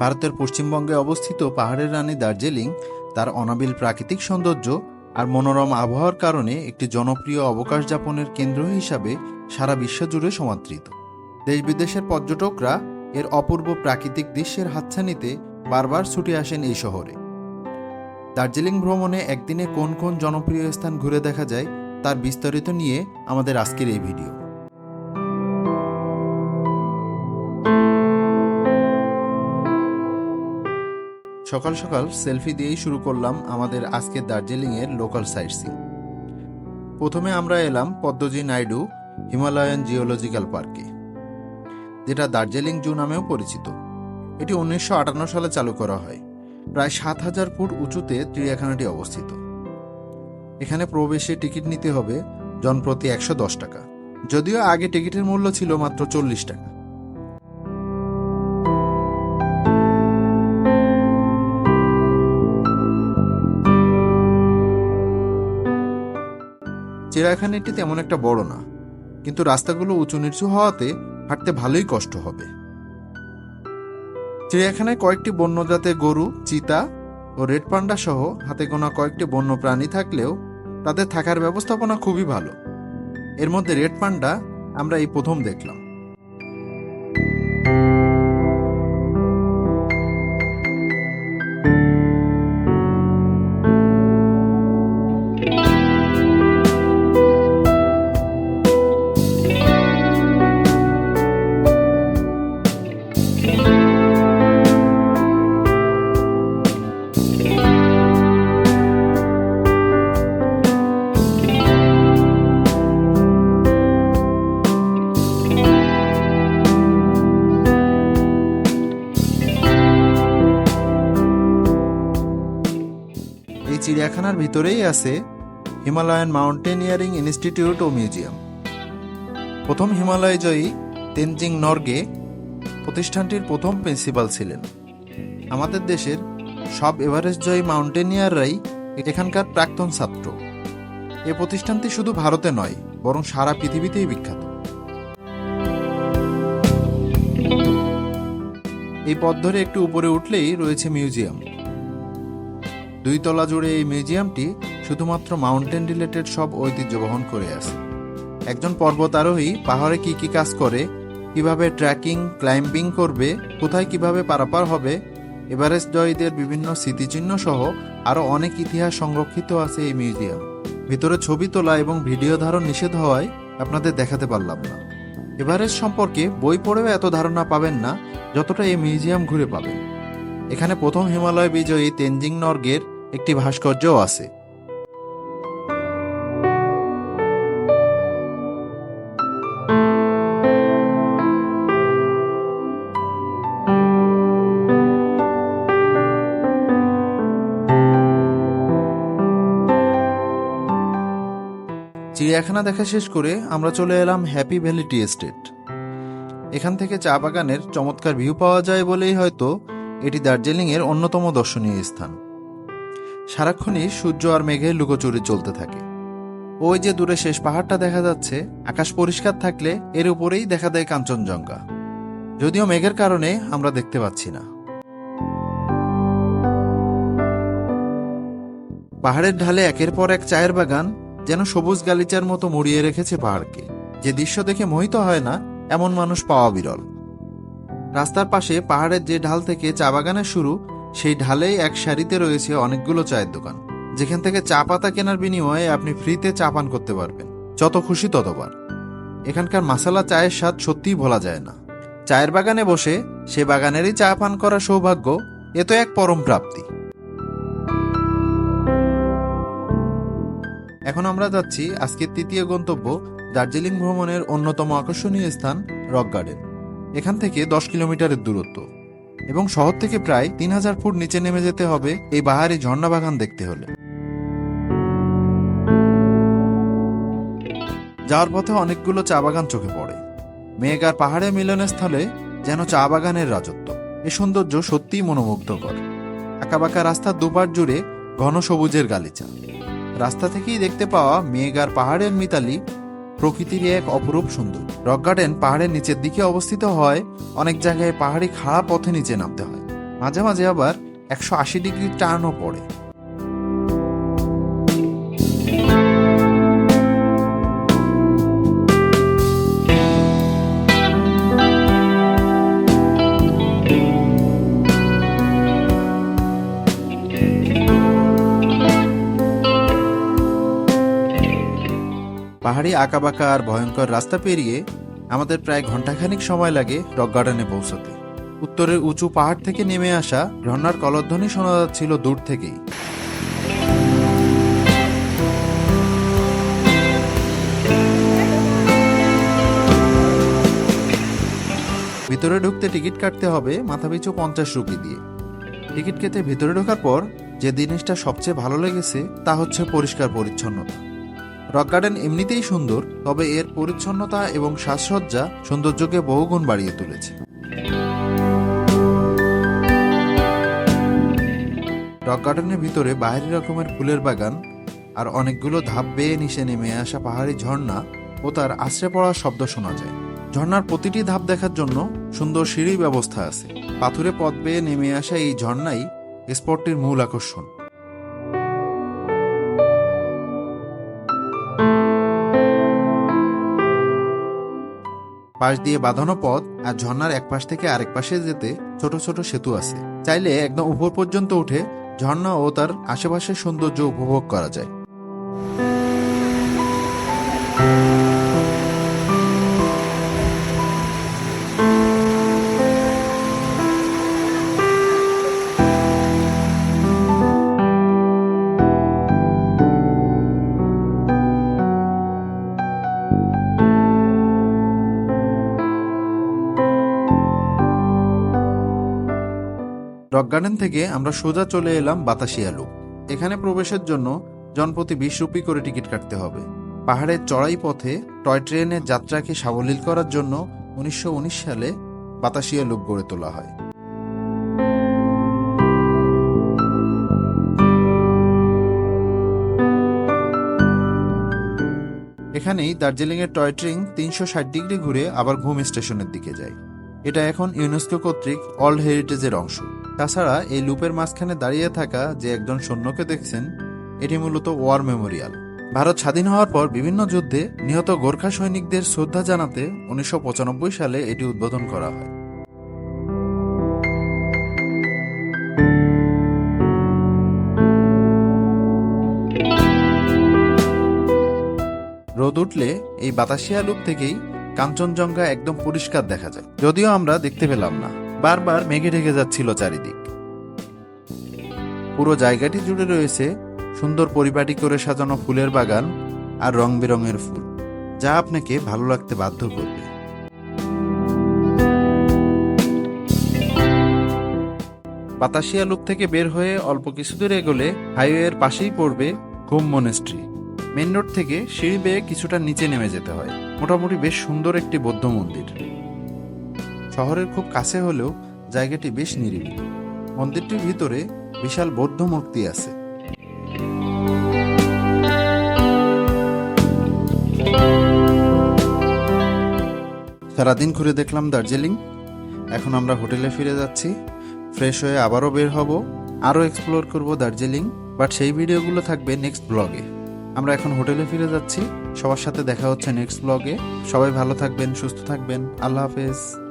ভারতের পশ্চিমবঙ্গে অবস্থিত পাহাড়ের রানী দার্জিলিং, তার অনাবিল প্রাকৃতিক সৌন্দর্য আর মনোরম আবহাওয়ার কারণে একটি জনপ্রিয় অবকাশ যাপনের কেন্দ্র হিসাবে সারা বিশ্ব জুড়ে সমাদৃত। দেশ বিদেশের পর্যটকরা এর অপূর্ব প্রাকৃতিক দৃশ্যের হাতছানিতে বারবার ছুটে আসেন এই শহরে। দার্জিলিং ভ্রমণে একদিনে কোন কোন জনপ্রিয় স্থান ঘুরে দেখা যায়, তার বিস্তারিত নিয়ে আমাদের আজকের এই ভিডিও। সকাল সকাল সেলফি দিয়েই শুরু করলাম আমাদের আজকের দার্জিলিংয়ের লোকাল সাইট সিন প্রথমে আমরা এলাম পদ্মজি নাইডু হিমালয়ান জিওলজিক্যাল পার্কে, যেটা দার্জিলিং জু নামেও পরিচিত। এটি উনিশশো আটান্ন সালে চালু করা হয়। প্রায় সাত হাজার ফুট উঁচুতে চিড়িয়াখানাটি অবস্থিত। এখানে প্রবেশে টিকিট নিতে হবে জনপ্রতি একশো দশ টাকা। যদিও আগে টিকিটের মূল্য ছিল মাত্র চল্লিশ টাকা। চিড়িয়াখানাটি তেমন একটা বড় না, কিন্তু রাস্তাগুলো উঁচু নিচু হওয়াতে হাঁটতে ভালোই কষ্ট হবে। চিড়িয়াখানায় কয়েকটি বন্য জাতের গরু, চিতা ও রেড পান্ডা সহ হাতে গোনা কয়েকটি বন্য প্রাণী থাকলেও তাদের থাকার ব্যবস্থাপনা খুবই ভালো। এর মধ্যে রেড পান্ডা আমরা এই প্রথম দেখলাম। চিড়িয়াখানার ভিতরেই আছে হিমালয়ান মাউন্টেনিয়ারিং ইনস্টিটিউট ও মিউজিয়াম। প্রথম হিমালয় জয়ী তেনজিং নর্গে প্রতিষ্ঠানটির প্রথম প্রিন্সিপাল ছিলেন। আমাদের দেশের সব এভারেস্ট জয়ী মাউন্টেনিয়াররাই এখানকার প্রাক্তন ছাত্র। এ প্রতিষ্ঠানটি শুধু ভারতে নয়, বরং সারা পৃথিবীতেই বিখ্যাত। এই পথ ধরে একটু উপরে উঠলেই রয়েছে মিউজিয়াম। দুই তলা জুড়ে এই মিউজিয়ামটি শুধুমাত্র মাউন্টেন রিলেটেড সব ঐতিহ্য বহন করে আছে। একজন পর্বতারোহী পাহাড়ে কি কি কাজ করে, কীভাবে ট্রেকিং ক্লাইম্বিং করবে, কোথায় কীভাবে পারাপার হবে, এভারেস্ট জয়ীদের বিভিন্ন স্মৃতিচিহ্ন সহ আরও অনেক ইতিহাস সংরক্ষিত আছে এই মিউজিয়াম। ভিতরে ছবি তোলা এবং ভিডিও ধারণ নিষেধ হওয়ায় আপনাদের দেখাতে পারলাম না। এভারেস্ট সম্পর্কে বই পড়েও এত ধারণা পাবেন না, যতটা এই মিউজিয়াম ঘুরে পাবেন। এখানে প্রথম হিমালয় বিজয়ী তেনজিং নর্গের একটি ভাস্কর্যও আছে। চিড়িয়াখানা দেখা শেষ করে আমরা চলে এলাম হ্যাপি ভ্যালি টি এস্টেট এখান থেকে চা বাগানের চমৎকার ভিউ পাওয়া যায় বলেই হয়তো এটি দার্জিলিংয়ের অন্যতম দর্শনীয় স্থান। সারাক্ষণই সূর্য আর মেঘের লুকোচুরি চলতে থাকে। ওই যে দূরে শেষ পাহাড়টা দেখা যাচ্ছে, আকাশ পরিষ্কার থাকলে এর উপরেই দেখা দেয় কাঞ্চনজঙ্ঘা। যদিও মেঘের কারণে আমরা দেখতে পাচ্ছি না। পাহাড়ের ঢালে একের পর এক চায়ের বাগান যেন সবুজ গালিচার মতো মুড়িয়ে রেখেছে পাহাড়কে। যে দৃশ্য দেখে মোহিত হয় না, এমন মানুষ পাওয়া বিরল। রাস্তার পাশে পাহাড়ের যে ঢাল থেকে চা বাগানের শুরু সেই ঢালেই এক সারিতে রয়েছে অনেকগুলো চায়ের দোকান। যেখান থেকে চা পাতা কেনার বিনিময়ে আপনি ফ্রিতে চা পান করতে পারবেন। যত খুশি ততবার। এখানকার মাসালা চায়ের স্বাদ সত্যিই ভোলা যায় না। চায়ের বাগানে বসে সে বাগানেরই চা পান করা সৌভাগ্য এ তো এক পরম প্রাপ্তি। এখন আমরা যাচ্ছি আজকের তৃতীয় গন্তব্য দার্জিলিং ভ্রমণের অন্যতম আকর্ষণীয় স্থান রক গার্ডেন। এখান থেকে দশ কিলোমিটারের দূরত্ব। এবং শহর থেকে প্রায় তিন হাজার ফুট নিচে নেমে যেতে হবে এই বাহারি ঝর্ণা বাগান দেখতে হলে। যাওয়ার পথে অনেকগুলো চা বাগান চোখে পড়ে। মেঘ আর পাহাড়ে মিলনের স্থলে যেন চা বাগানের রাজত্ব। এ সৌন্দর্য সত্যিই মনোমুগ্ধকর। আঁকাবাঁকা রাস্তার দুপার জুড়ে ঘন সবুজের গালিচা। রাস্তা থেকেই দেখতে পাওয়া মেঘ আর পাহাড়ের মিতালি প্রকৃতির এক অপরূপ সুন্দর। রক গার্ডেন পাহাড়ের নিচের দিকে অবস্থিত হয়, অনেক জায়গায় পাহাড়ি খাড়া পথে নিচে নামতে হয়। মাঝে মাঝে আবার একশো আশি ডিগ্রি টার্নও পড়ে। পাহাড়ি আঁকাবাঁকা আর ভয়ঙ্কর রাস্তা পেরিয়ে আমাদের প্রায় ঘন্টাখানিক সময় লাগে রক গার্ডেনে পৌঁছতে। উত্তরের উঁচু পাহাড় থেকে নেমে আসা ঝর্ণার কলধ্বনি শোনা যাচ্ছিল দূর থেকেই। ভিতরে ঢুকতে টিকিট কাটতে হবে মাথাপিছু পঞ্চাশ রুপি দিয়ে। টিকিট কেটে ভিতরে ঢোকার পর যে জিনিসটা সবচেয়ে ভালো লেগেছে তা হচ্ছে পরিষ্কার পরিচ্ছন্নতা। রক গার্ডেন এমনিতেই সুন্দর, তবে এর পরিচ্ছন্নতা এবং সাজসজ্জা সৌন্দর্যকে বহুগুণ বাড়িয়ে তুলেছে। রক গার্ডেনের ভিতরে বাইরের রকমের ফুলের বাগান আর অনেকগুলো ধাপ বেয়ে নিচে নেমে আসা পাহাড়ি ঝর্ণা ও তার আশ্রে পড়ার শব্দ শোনা যায়। ঝর্ণার প্রতিটি ধাপ দেখার জন্য সুন্দর সিঁড়ি ব্যবস্থা আছে। পাথুরে পথ বেয়ে নেমে আসা এই ঝর্ণাই স্পটটির মূল আকর্ষণ। পাশ দিয়ে বাঁধানো পথ আর ঝর্ণার এক পাশ থেকে আরেক পাশে যেতে ছোট ছোট সেতু আছে। চাইলে একদম উপর পর্যন্ত উঠে ঝর্ণা ও তার আশেপাশের সৌন্দর্য উপভোগ করা যায়। রক গার্ডেন থেকে আমরা সোজা চলে এলাম বাতাসিয়া লুপ এখানে প্রবেশের জন্য জনপ্রতি বিশ রুপি করে টিকিট কাটতে হবে। পাহাড়ের চড়াই পথে টয় ট্রেনের যাত্রাকে সাবলীল করার জন্য উনিশশো উনিশ সালে বাতাসিয়া লুপ গড়ে তোলা হয়। এখানেই দার্জিলিংয়ের টয় ট্রেন তিনশো ষাট ডিগ্রি ঘুরে আবার ঘুম স্টেশনের দিকে যায়। এটা এখন ইউনেস্কো কর্তৃক অল্ড হেরিটেজের অংশ। তাছাড়া এই লুপের মাঝখানে দাঁড়িয়ে থাকা যে একজন সৈন্যকে দেখছেন, এটি মূলত ওয়ার মেমোরিয়াল। ভারত স্বাধীন হওয়ার পর বিভিন্ন যুদ্ধে নিহত গোর্খা সৈনিকদের শ্রদ্ধা জানাতে উনিশশো পঁচানব্বই সালে এটি উদ্বোধন করা হয়। রোদ উঠলে এই বাতাসিয়া লুপ থেকেই কাঞ্চনজঙ্ঘা একদম পরিষ্কার দেখা যায়, যদিও আমরা দেখতে পেলাম না। বারবার মেঘে ঢেকে যাচ্ছিল চারিদিক। পুরো জায়গাটি জুড়ে রয়েছে সুন্দর পরিপাটি করে সাজানো ফুলের বাগান আর রং বেরঙের ফুল, যা আপনাকে ভালো লাগতে বাধ্য করবে। বাতাসিয়া লুপ থেকে বের হয়ে অল্প কিছু দূর এগোলে হাইওয়ের পাশেই পড়বে ঘুম মনেস্ট্রি। মেন রোড থেকে সিঁড়ি বেয়ে কিছুটা নিচে নেমে যেতে হয়। মোটামুটি বেশ সুন্দর একটি বৌদ্ধ মন্দির। শহরের খুব কাছে হলেও জায়গাটি বেশ নিরিবিলি। মন্দিরটির ভিতরে বিশাল বৌদ্ধ মূর্তি আছে। সারাদিন ঘুরে দেখলাম দার্জিলিং। এখন আমরা হোটেলে ফিরে যাচ্ছি। ফ্রেশ হয়ে আবারও বের হব, আরও এক্সপ্লোর করব দার্জিলিং। বাট সেই ভিডিওগুলো থাকবে নেক্সট ব্লগে আমরা এখন হোটেলে ফিরে যাচ্ছি। সবার সাথে দেখা হচ্ছে নেক্সট ব্লগে সবাই ভালো থাকবেন, সুস্থ থাকবেন। আল্লাহ হাফেজ।